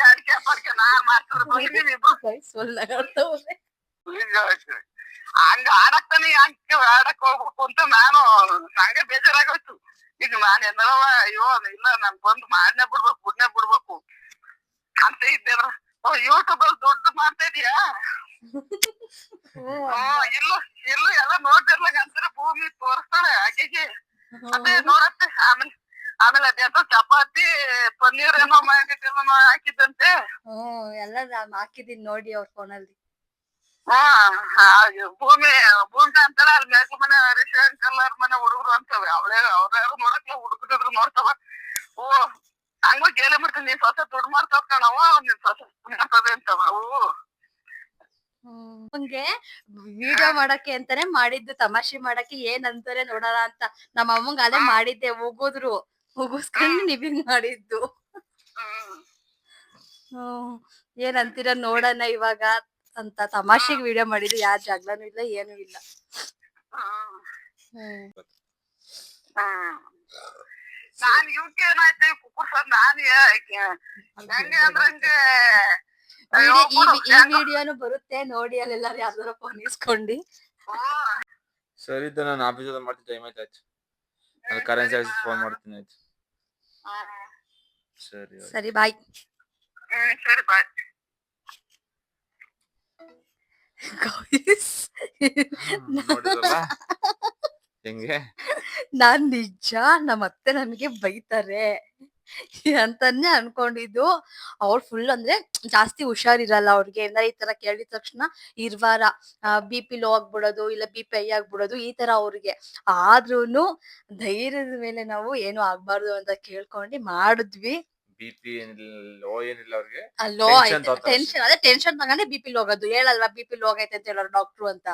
ಅಡಿಕೆ ಪಡ್ಕೆ ನಾನ್ ಮಾಡ್ತಿದ್ರೆ ಬಲ್ಲಿ ನೀವ್ ಇಬ್ರು ಸೊಲ್ಲ ಹಂಗ ಆಡಕ್ತಾನೆ ಹಂಗ ಆಡಕ್ ಹೋಗ್ಬೇಕು ಅಂತ ನಾನು ನಂಗೆ ಬೇಜಾರಾಗೋಯ್ತು. ಈಗ ನಾನ್ ಎಂದರವ ಅಯ್ಯೋ ಇಲ್ಲ ನನ್ ಬಂದು ಮಾಡ್ನೆ ಬಿಡ್ಬೇಕು ಬಿಡ್ನೆ ಬಿಡ್ಬೇಕು ಅಂತ ಇದ್ದೆ ಯೂಟ್ಯೂಬ್ ಅಲ್ಲಿ ದುಡ್ಡು ಮಾಡ್ತಾ ಇದೀಯಾ? ಹ್ಮ್. ಇಲ್ಲೂ ಇಲ್ಲೂ ಎಲ್ಲ ನೋಡ್ತಿರ್ಲಾಗ ಅಂತಾರೆ ಭೂಮಿ ತೋರಿಸ್ತಾಳೆ ಆಕೆಗೆ ಅದೇ ನೋಡತ್ತೆ ಆಮೇಲೆ ಆಮೇಲೆ ಅದೇನೋ ಚಪಾತಿ ಪನ್ನೀರ್ ಏನೋ ಮಾಡಿದ್ದೇನೋ ಹಾಕಿದ್ದಂತೆ. ಹ್ಮ್ ಎಲ್ಲ ನಾನ್ ಹಾಕಿದೀನಿ ನೋಡಿ ಅವ್ರ ಫೋನಲ್ಲಿ ಹಾ ಹಾಗೆ ಭೂಮಿ ಭೂಮಿ ಅಂತಾರ ಅಲ್ಲಿ ಮನೆ ಹರೀಶ್ ಎಲ್ಲಾರ ಮನೆ ಹುಡುಗರು ಅಂತವೆ. ಅವಳೇ ಅವ್ರ್ಯಾರು ನೋಡಕ್ಕೆ ಹುಡುಗರಿದ್ರು ನೋಡ್ತಾವ. ಓ ಹಂಗ ಗೇಲಿ ಮಾಡ್ತೀನಿ. ನೀನ್ ಸ್ವತಃ ದುಡ್ಡು ಮಾಡ್ತಾವ ಕಣವ ನೀನ್ ಸ್ವತಃ ಮಾಡ್ತದೆ ಅಂತವ. ಅವು ಹಂಗೆ ವಿಡಿಯೋ ಮಾಡಕ್ಕೆ ಅಂತಾನೆ ಮಾಡಿದ್ದು ತಮಾಷೆ ಮಾಡಕ್ಕೆ ಏನ್ ಅಂತಾರೆ ನೋಡೋಣ ಅಂತ. ನಮ್ಮ ಅಮ್ಮಂಗ ಅದೇ ಮಾಡಿದ್ದೆ ಹೋಗೋದ್ರು. ಹೋಗಿಸ್ಕೊಂಡು ನಿವಿಂಗ್ ಮಾಡಿದ್ದು. ಹ್ಮ್. ಹ್ಮ್. ಏನ್ ಅಂತೀರ ನೋಡೋಣ ಇವಾಗ? ಅಂತ ತಮಾಷೆಗೆ ವಿಡಿಯೋ ಮಾಡಿದ್ರು ಯಾರ್ ಜಗಳನೂ ಇಲ್ಲ ಏನು ಇಲ್ಲ. ನಾನ್ ಇವಕ್ಕೆ ಏನಾಯ್ತು ಕುಕ್ಕರ್ ಸರ್ ನಾನು ಹೆಂಗೆ ಅಂದ್ರೆ ಹಂಗೆ ವಿಡಿಯೋ- ಈ ಈ ವಿಡಿಯೋನು ಬರುತ್ತೆ ನೋಡಿ ಅಲ್ಲೆಲ್ಲಾರು ಯಾರ್ದಾರ ಫೋನ್ ಇಸ್ಕೊಂಡಿ. ಸರಿ ಇದ್ದ ನಾನು ಆಫೀಸ್ ಮಾಡ್ತೀನಿ ಟೈಮ್ ಆಯ್ತು ಆಯ್ತು. ನಾನು ಕರೆನ್ಸಿ ಆಫೀಸ್ ಫೋನ್ ಮಾಡ್ತೀನಿ ಆಯ್ತು. ಸರಿ ಸರಿ ಬಾಯ್ ಹ್ಮ್ ಸರಿ ಬಾಯ್ ಹೆಂಗೆ ನಾನ್ ನಿಜ ನಮ್ಮ ಅತ್ತೆ ನನ್ಗೆ ಬೈತಾರೆ ಅಂತಾನೆ ಅನ್ಕೊಂಡಿದ್ದು ಅವ್ರು ಫುಲ್ ಅಂದ್ರೆ ಜಾಸ್ತಿ ಹುಷಾರಿರಲ್ಲ ಅವ್ರಿಗೆ. ಏನಾರ ಈ ತರ ಕೇಳಿದ ತಕ್ಷಣ ಇರ್ವಾರ ಬಿ ಪಿ ಲೋ ಆಗ್ಬಿಡೋದು ಇಲ್ಲ ಬಿ ಪಿ ಐ ಆಗ್ಬಿಡೋದು ಈ ತರ ಅವ್ರಿಗೆ. ಆದ್ರೂನು ಧೈರ್ಯದ ಮೇಲೆ ನಾವು ಏನು ಆಗ್ಬಾರ್ದು ಅಂತ ಕೇಳ್ಕೊಂಡು ಮಾಡಿದ್ವಿ. ಬಿ ಪಿ ಏನಿಲ್ಲ ಲೋ ಏನಿಲ್ಲ ಅವ್ರಿಗೆ ಲೋ Tension ಆಯ್ತು ತಗೋತಾರೆ. ಟೆನ್ಷನ್ ಅದೇ ಟೆನ್ಷನ್ ತಗೊಂಡೆ ಬಿ ಪಿ ಲೋ ಆಗೋದು. ಹೇಳಲ್ವಾ ಬಿ ಪಿ ಲೋ ಆಗೈತೆ ಅಂತ ಹೇಳೋರು ಡಾಕ್ಟ್ರು ಅಂತ.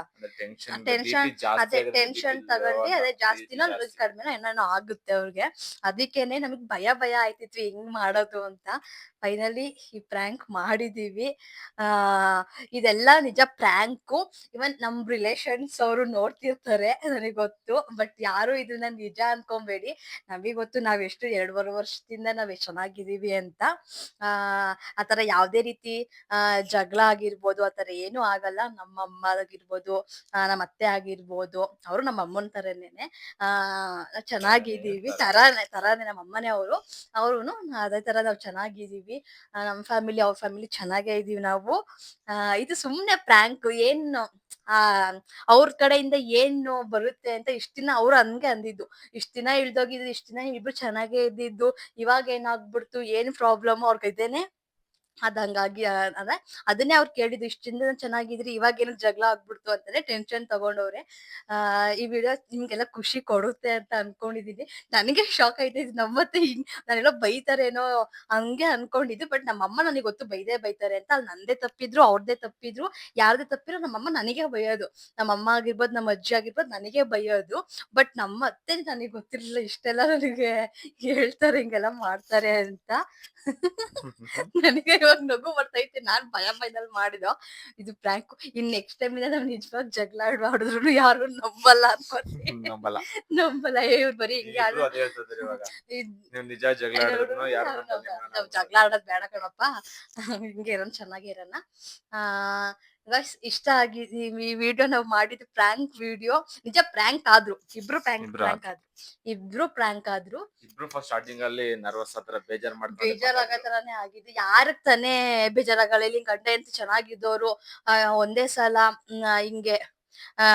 ಟೆನ್ಷನ್ ಜಾಸ್ತಿ ಅದೇ ಟೆನ್ಷನ್ ತಗೊಂಡು ಅದೇ ಜಾಸ್ತಿನೋ ಕಡಿಮೆನೋ ಏನೇನೋ ಆಗುತ್ತೆ ಅವ್ರಿಗೆ. ಅದಕ್ಕೇನೆ ನಮಗ್ ಭಯ ಭಯ ಆಯ್ತಿತ್ತು ಹೆಂಗ್ ಮಾಡೋದು ಅಂತ. ಫೈನಲಿ ಈ ಪ್ರ್ಯಾಂಕ್ ಮಾಡಿದೀವಿ ಆ ಇದೆಲ್ಲ ನಿಜ ಪ್ರ್ಯಾಂಕು. ಇವನ್ ನಮ್ ರಿಲೇಷನ್ಸ್ ಅವರು ನೋಡ್ತಿರ್ತಾರೆ ನನಗ್ ಗೊತ್ತು ಬಟ್ ಯಾರು ಇದನ್ನ ನಿಜ ಅನ್ಕೊಂಬೇಡಿ. ನಮಗೆ ಗೊತ್ತು ನಾವ್ ಎಷ್ಟು ಎರಡೂವರೆ ವರ್ಷದಿಂದ ನಾವ್ ಎಷ್ಟು ಚೆನ್ನಾಗಿದ್ದೀವಿ ಅಂತ. ಆ ಆತರ ಯಾವ್ದೇ ರೀತಿ ಆ ಜಗಳ ಆಗಿರ್ಬೋದು ಆತರ ಏನು ಆಗಲ್ಲ. ನಮ್ಮ ಅಮ್ಮ ಆಗಿರ್ಬೋದು ಆ, ನಮ್ಮ ಅತ್ತೆ ಆಗಿರ್ಬೋದು ಅವರು ನಮ್ಮ ಅಮ್ಮನ ತರನೇನೆ. ಆ ಚೆನ್ನಾಗಿದ್ದೀವಿ. ತರಾನೆ ತರಾನೆ ನಮ್ಮ ಅಮ್ಮನೇ ಅವರು. ಅವ್ರುನು ಅದೇ ತರ ನಾವು ಚೆನ್ನಾಗಿದೀವಿ ಆ, ನಮ್ಮ ಫ್ಯಾಮಿಲಿ ಅವ್ರ ಫ್ಯಾಮಿಲಿ ಚೆನ್ನಾಗೇ ಇದೀವಿ ನಾವು. ಇದು ಸುಮ್ನೆ ಪ್ರ್ಯಾಂಕ್ ಏನು ಆ ಅವ್ರ ಕಡೆಯಿಂದ ಏನು ಬರುತ್ತೆ ಅಂತ ಇಷ್ಟ ದಿನ ಅವ್ರು ಹಂಗೆ ಅಂದಿದ್ದು. ಇಷ್ಟ ದಿನ ಇಳ್ದೋಗಿದ್ದು ಇಷ್ಟ ದಿನ ಇಬ್ರು ಚೆನ್ನಾಗೇ ಇದ್ದಿದ್ದು. ಇವಾಗ ಏನಾಗ್ಬಿಡ್ತು ಏನ್ ಪ್ರಾಬ್ಲಮ್ ಅವ್ರಿಗೆ ಇದೇನೆ ಅದ್ ಹಂಗಾಗಿ ಅಂದ್ರೆ ಅದೇ ಅದನ್ನೇ ಅವ್ರು ಕೇಳಿದ್ದು ಇಷ್ಟಿಂದ ಚೆನ್ನಾಗಿದ್ರಿ ಇವಾಗ ಏನೋ ಜಗಳ ಆಗ್ಬಿಡ್ತು ಅಂತಾನೆ ಟೆನ್ಷನ್ ತಗೊಂಡವ್ರೆ. ಆ, ಈ ವಿಡಿಯೋ ನಿಮ್ಗೆಲ್ಲ ಖುಷಿ ಕೊಡುತ್ತೆ ಅಂತ ಅನ್ಕೊಂಡಿದೀನಿ. ನನಗೆ ಶಾಕ್ ಆಯ್ತು ಇದು. ನಮ್ಮತ್ತೆ ಹಿಂಗ್, ನಾನೆಲ್ಲೋ ಬೈತಾರೇನೋ ಹಂಗೆ ಅನ್ಕೊಂಡಿದ್ದು ಬಟ್ ನಮ್ಮಮ್ಮ ನನಗೆ ಗೊತ್ತು ಬೈದೇ ಬೈತಾರೆ ಅಂತ. ಅಲ್ಲಿ ನಂದೇ ತಪ್ಪಿದ್ರು, ಅವ್ರದೇ ತಪ್ಪಿದ್ರು. ಯಾರದೇ ತಪ್ಪಿದ್ರು ನಮ್ಮಮ್ಮ ನನಗೆ ಬೈಯೋದು. ನಮ್ಮ ಅಮ್ಮ ಆಗಿರ್ಬೋದು, ನಮ್ಮ ಅಜ್ಜಿ ಆಗಿರ್ಬೋದು ನನಗೆ ಬೈಯೋದು. ಬಟ್ ನಮ್ಮ ಅತ್ತೆ ನನಗೆ ಗೊತ್ತಿರಲಿಲ್ಲ, ಇಷ್ಟೆಲ್ಲ ನನಗೆ ಹೇಳ್ತಾರೆ, ಹಿಂಗೆಲ್ಲ ಮಾಡ್ತಾರೆ ಅಂತ. ನನಗೆ ಇವಾಗ ನಗು ಬರ್ತೈತೆ ನಾನ್ ಭಯ ಭಯದಲ್ಲಿ ಮಾಡಿದೋ ಇದು ಪ್ರ್ಯಾಂಕ್ ಇನ್ ನೆಕ್ಸ್ಟ್ ಟೈಮ್ ಇಂದ ನಾವ್ ನಿಜವಾಗ ಜಗಳ ಆಡಿದ್ರು ಯಾರು ನಂಬಲ್ಲ ನಂಬಲ್ಲ. ನಂಬಲ್ಲ. ಏ ಇವ್ರು ಬರೀ ಹಿಂಗೆ ನಿಜ ಜಗಳ. ಜಗಳ ಆಡೋದ್ ಬೇಡ ಕಣಪ್ಪ. ಹಿಂಗೆ ಇರೋನ್ ಚೆನ್ನಾಗಿ ಇರೋಣ ಆ guys, ಇಷ್ಟ ಆಗಿ ಈ ವಿಡಿಯೋ ನಾವು ಮಾಡಿದ ಪ್ರ್ಯಾಂಕ್ ವಿಡಿಯೋ ನಿಜ ಪ್ರ್ಯಾಂಕ್ ಆದ್ರು. ಇಬ್ರು ಪ್ರ್ಯಾಂಕ್ ಇಬ್ರು ಪ್ರ್ಯಾಂಕ್ ಆದ್ರು. ಇಬ್ರು ಪ್ರ್ಯಾಂಕ್ ಆದ್ರು. ಇಬ್ರು ಫಸ್ಟ್ ಸ್ಟಾರ್ಟಿಂಗ್ ಅಲ್ಲಿ ನರ್ವಸ್ ಹತ್ರ ಬೇಜಾರ್ ಮಾಡ್ತಾರೆ ಬೇಜಾರಾಗೋ ತರಾನೇ ಆಗಿದೆ. ಯಾರ ತಾನೇ ಬೇಜಾರಾಗಲ್ಲ ಇಲ್ಲಿ ಗಂಡ ಎಂತ ಚೆನ್ನಾಗಿದ್ದವ್ರು ಆ, ಒಂದೇ ಸಲ ಹಿಂಗೆ ಆ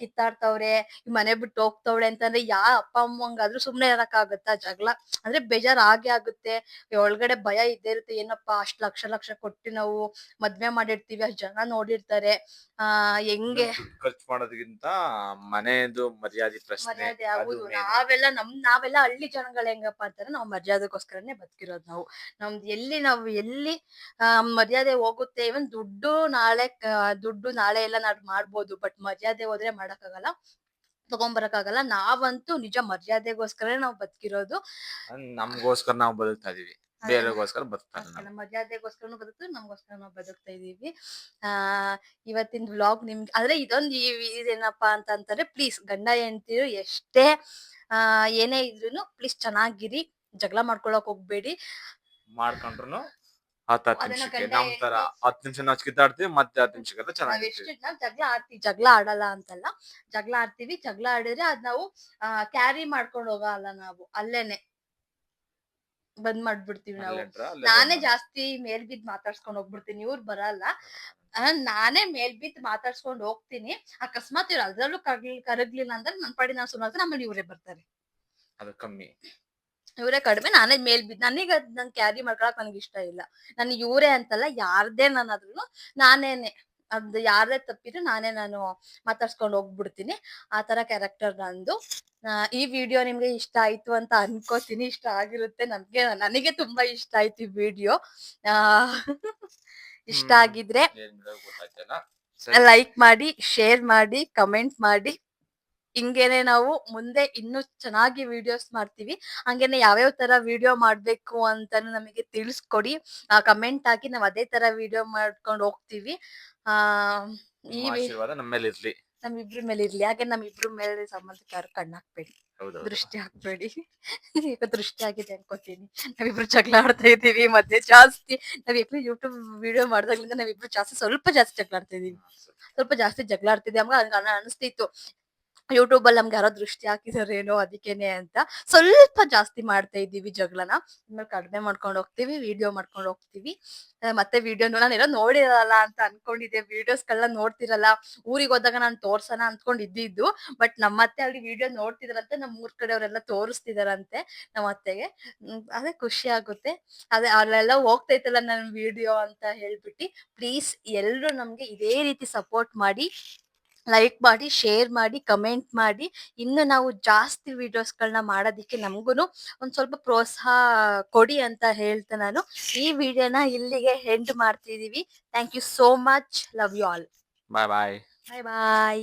ಕಿತ್ತಾಡ್ತವ್ರೆ ಮನೆ ಬಿಟ್ಟು ಹೋಗ್ತವ್ಳೆ ಅಂತಂದ್ರೆ ಯಾ ಅಪ್ಪ ಅಮ್ಮಂಗಾದ್ರೂ ಸುಮ್ನೆ ಇರಕ್ಕಾಗತ್ತಾ ಜಗಳ? ಅಂದ್ರೆ ಬೇಜಾರ್ ಆಗೇ ಆಗುತ್ತೆ ಒಳಗಡೆ ಭಯ ಇದ್ದೇ ಇರುತ್ತೆ. ಏನಪ್ಪಾ, ಅಷ್ಟ್ ಲಕ್ಷ ಲಕ್ಷ ಕೊಟ್ಟು ನಾವು ಮದ್ವೆ ಮಾಡಿರ್ತೀವಿ, ಅಷ್ಟ್ ಜನ ನೋಡಿರ್ತಾರೆ. ಆ ಹೆಂಗೆ? ಖರ್ಚು ಮಾಡೋದಕ್ಕಿಂತ ಮನೆಯದು ಮರ್ಯಾದೆ ಪ್ರಶ್ನೆ ಮರ್ಯಾದೆ ಆಗುದು ನಾವೆಲ್ಲ ನಮ್ ನಾವೆಲ್ಲ ಹಳ್ಳಿ ಜನಗಳು ಹೆಂಗಪ್ಪ ಅಂತಾರೆ ನಾವು ಮರ್ಯಾದೆಗೋಸ್ಕರನೇ ಬದುಕಿರೋದು ನಾವು. ನಮ್ದು ಎಲ್ಲಿ ನಾವು ಎಲ್ಲಿ ಆ ಮರ್ಯಾದೆ ಹೋಗುತ್ತೆ ಇವನ್ ದುಡ್ಡು ನಾಳೆ ಕ- ದುಡ್ಡು ನಾಳೆ ಎಲ್ಲ ನಾವು ಮಾಡ್ಬೋದು ಬಟ್ ಮರ್ಯಾದೆ ಹೋದ್ರೆ ಮಾಡಕ್ಕಾಗಲ್ಲ ತಗೊಂಬರಕ್ಕಾಗಲ್ಲ ನಾವಂತೂ ನಿಜ ಮರ್ಯಾದೆಗೋಸ್ಕರ ನಾವು ಬದುಕಿರೋದು. ನಮ್ಗೋಸ್ಕರ ನಾವು ಬದುಕ್ತಾ ಇದೀವಿ. ಬೇರೆಗೋಸ್ಕರ ಬರ್ತಾರೆ ನಮ್ಮ ಮರ್ಯಾದೆಗೋಸ್ಕರನು ನಮ್ಗೋಸ್ಕರ ನಾವು ಬದುಕ್ತಾ ಇದೀವಿ ಆ ಇವತ್ತಿನ ವ್ಲಾಗ್ ನಿಮ್ಗೆ ಆದ್ರೆ ಇದೊಂದು ಇದೇನಪ್ಪಾ ಅಂತ ಅಂತಾರೆ ಪ್ಲೀಸ್ ಗಂಡ ಹೆಂಡ್ತಿರು ಎಷ್ಟೇ ಆ ಏನೇ ಇದ್ರೂನು ಪ್ಲೀಸ್ ಚೆನ್ನಾಗಿರಿ ಜಗಳ ಮಾಡ್ಕೊಳಕ್ ಹೋಗ್ಬೇಡಿ. ಮಾಡ್ಕೊಂಡ್ರು ಹತ್ತು ಹತ್ತು ನಿಮಿಷಕ್ಕೆ ನಮ್ ತರ ಹತ್ತು ನಿಮಿಷ ನಾವು ಕಿತ್ತಾಡ್ತೀವಿ ಮತ್ತೆ ಹತ್ತು ನಿಮಿಷಕ್ಕೆ ಚೆನ್ನಾಗಿರ್ತೀವಿ. ನಾವ್ ಜಗಳ ಆಡ್ತೀವಿ ಜಗಳ ಆಡಲ್ಲ ಅಂತಲ್ಲ ಜಗಳ ಆಡ್ತೀವಿ ಜಗಳ ಆಡಿದ್ರೆ ಅದ್ ನಾವು ಕ್ಯಾರಿ ಮಾಡ್ಕೊಂಡು ಹೋಗಲ್ಲ ನಾವು ಅಲ್ಲೇನೆ. ಬಂದ್ ಮಾಡ್ಬಿಡ್ತೀವಿ ನಾವು. ನಾನೇ ಜಾಸ್ತಿ ಮೇಲ್ ಬಿದ್ದು ಮಾತಾಡ್ಸ್ಕೊಂಡ್ ಹೋಗ್ಬಿಡ್ತೀನಿ ಇವ್ರು ಬರಲ್ಲ. ನಾನೇ ಮೇಲ್ ಬಿದ್ದು ಮಾತಾಡ್ಸ್ಕೊಂಡ್ ಹೋಗ್ತೀನಿ. ಅಕಸ್ಮಾತ್ ಇವ್ರು ಅದ್ರಲ್ಲೂ ಕರ್ಲಿ ಕರಗ್ಲಿಲ್ಲ ಅಂದ್ರೆ ನನ್ ಪಡಿ ನಾನ್ ಸುಮ್ಮನೆ ಆಮೇಲೆ ಇವರೇ ಬರ್ತಾರೆ. ಅದು ಕಮ್ಮಿ. ಇವರೇ ಕಡಿಮೆ ನಾನೇ ಮೇಲ್ ಬಿದ್ದು ನನಗೆ ಅದ್ ನನ್ ಕ್ಯಾರಿ ಮಾಡ್ಕೊಳಕ್ ನನ್ಗೆ ಇಷ್ಟ ಇಲ್ಲ. ನನ್ ಇವರೇ ಅಂತಲ್ಲ ಯಾರ್ದೇ ನಾನು ಅದ್ರೂ ನಾನೇನೆ. ಅದ್ ಯಾರೇ ತಪ್ಪಿದ್ರು ನಾನೇ ನಾನು ಮಾತಾಡ್ಸ್ಕೊಂಡು ಹೋಗ್ಬಿಡ್ತೀನಿ. ಆ ತರ ಕ್ಯಾರೆಕ್ಟರ್ ನಂದು. ಈ ವಿಡಿಯೋ ನಿಮ್ಗೆ ಇಷ್ಟ ಆಯ್ತು ಅಂತ ಅನ್ಕೋತೀನಿ. ಇಷ್ಟ ಆಗಿರುತ್ತೆ ನಮ್ಗೆ. ನನಗೆ ತುಂಬಾ ಇಷ್ಟ ಆಯ್ತು ಈ ವಿಡಿಯೋ ಆ ಇಷ್ಟ ಆಗಿದ್ರೆ ಲೈಕ್ ಮಾಡಿ ಶೇರ್ ಮಾಡಿ ಕಮೆಂಟ್ ಮಾಡಿ. ಹಿಂಗೇನೆ ನಾವು ಮುಂದೆ ಇನ್ನೂ ಚೆನ್ನಾಗಿ ವಿಡಿಯೋಸ್ ಮಾಡ್ತೀವಿ. ಹಂಗೇನೆ ಯಾವ್ಯಾವ ತರ ವಿಡಿಯೋ ಮಾಡ್ಬೇಕು ಅಂತಾನು ನಮಗೆ ತಿಳಿಸ್ಕೊಡಿ. ಕಮೆಂಟ್ ಹಾಕಿ ನಾವ್ ಅದೇ ತರ ವಿಡಿಯೋ ಮಾಡ್ಕೊಂಡು ಹೋಗ್ತೀವಿ. ಆ ಈ ಆಶೀರ್ವಾದ ನಮ್ಮ ಮೇಲೆ ಇರ್ಲಿ. ನಮ್ಮಿಬ್ರ ಮೇಲೆ ಇರ್ಲಿ. ಹಾಗೆ ನಮ್ಮಿಬ್ರ ಮೇಲೆ ಸಂಬಂಧಿಕರು ಕಣ್ಣು ಹಾಕ್ಬೇಡಿ. ಹೌದು ದೃಷ್ಟಿ ಹಾಕ್ಬೇಡಿ. ಈಗ ದೃಷ್ಟಿ ಆಗಿದೆ ಅನ್ಕೋತೀನಿ. ನಾವಿಬ್ರು ಜಗಳ ಆಡ್ತಾ ಇದೀವಿ ಮತ್ತೆ ಜಾಸ್ತಿ ನಾವಿಬ್ರು ಯೂಟ್ಯೂಬ್ ವಿಡಿಯೋ ಮಾಡಿದಾಗ್ಲಿಂದ ನಾವಿಬ್ರು ಜಾಸ್ತಿ ಸ್ವಲ್ಪ ಜಾಸ್ತಿ ಜಗಳ ಆಡ್ತಾ ಇದೀವಿ ಸ್ವಲ್ಪ ಜಾಸ್ತಿ ಜಗಳ ಆಡ್ತಿದ್ದೆ ಅನ್ಸ್ತಿತ್ತು ಅನಿಸ್ತಿತ್ತು. ಯೂಟ್ಯೂಬ್ ಅಲ್ಲಿ ನಮ್ಗೆ ಯಾರೋ ದೃಷ್ಟಿ ಹಾಕಿದಾರೇನೋ ಅದಕ್ಕೇನೆ ಅಂತ ಸ್ವಲ್ಪ ಜಾಸ್ತಿ ಮಾಡ್ತಾ ಇದ್ದೀವಿ ಜಗಳನ. ಆಮೇಲೆ ಕಡಿಮೆ ಮಾಡ್ಕೊಂಡು ಹೋಗ್ತೀವಿ ವಿಡಿಯೋ ಮಾಡ್ಕೊಂಡು ಹೋಗ್ತೀವಿ. ಮತ್ತೆ ವಿಡಿಯೋ ನಾನು ಏನೋ ನೋಡಿರಲ್ಲ ಅಂತ ಅನ್ಕೊಂಡಿದ್ದೆ. ವಿಡಿಯೋಸ್ಗಳನ್ನ ನೋಡ್ತಿರಲ್ಲ. ಊರಿಗೆ ಹೋದಾಗ ನಾನು ತೋರ್ಸೋಣ ಅನ್ಕೊಂಡ್ ಇದ್ದಿದ್ದು ಬಟ್ ನಮ್ಮ ಅತ್ತೆ ಅಲ್ಲಿ ವಿಡಿಯೋ ನೋಡ್ತಿದಾರಂತೆ. ನಮ್ಮ ಊರ್ ಕಡೆಯವರೆಲ್ಲ ತೋರಿಸ್ತಿದಾರಂತೆ ನಮ್ಮ ಅತ್ತೆಗೆ. ಅದೇ ಖುಷಿ ಆಗುತ್ತೆ. ಅದೇ ಅಲ್ಲೆಲ್ಲ ಹೋಗ್ತೈತಲ್ಲ ನನ್ನ ವಿಡಿಯೋ ಅಂತ ಹೇಳ್ಬಿಟ್ಟು. ಪ್ಲೀಸ್ ಎಲ್ರು ನಮ್ಗೆ ಇದೇ ರೀತಿ ಸಪೋರ್ಟ್ ಮಾಡಿ. ಲೈಕ್ ಮಾಡಿ ಶೇರ್ ಮಾಡಿ ಕಮೆಂಟ್ ಮಾಡಿ ಇನ್ನು ನಾವು ಜಾಸ್ತಿ ವಿಡಿಯೋಸ್ಗಳನ್ನ ಮಾಡೋದಿಕ್ಕೆ ನಮಗೂ ಒಂದು ಸ್ವಲ್ಪ ಪ್ರೋತ್ಸಾಹ ಕೊಡಿ ಅಂತ ಹೇಳ್ತಾ ನಾನು. ಈ ವಿಡಿಯೋನ ಇಲ್ಲಿಗೆ ಎಂಡ್ ಮಾಡ್ತಿದೀವಿ. Thank you so much love you all bye bye bye bye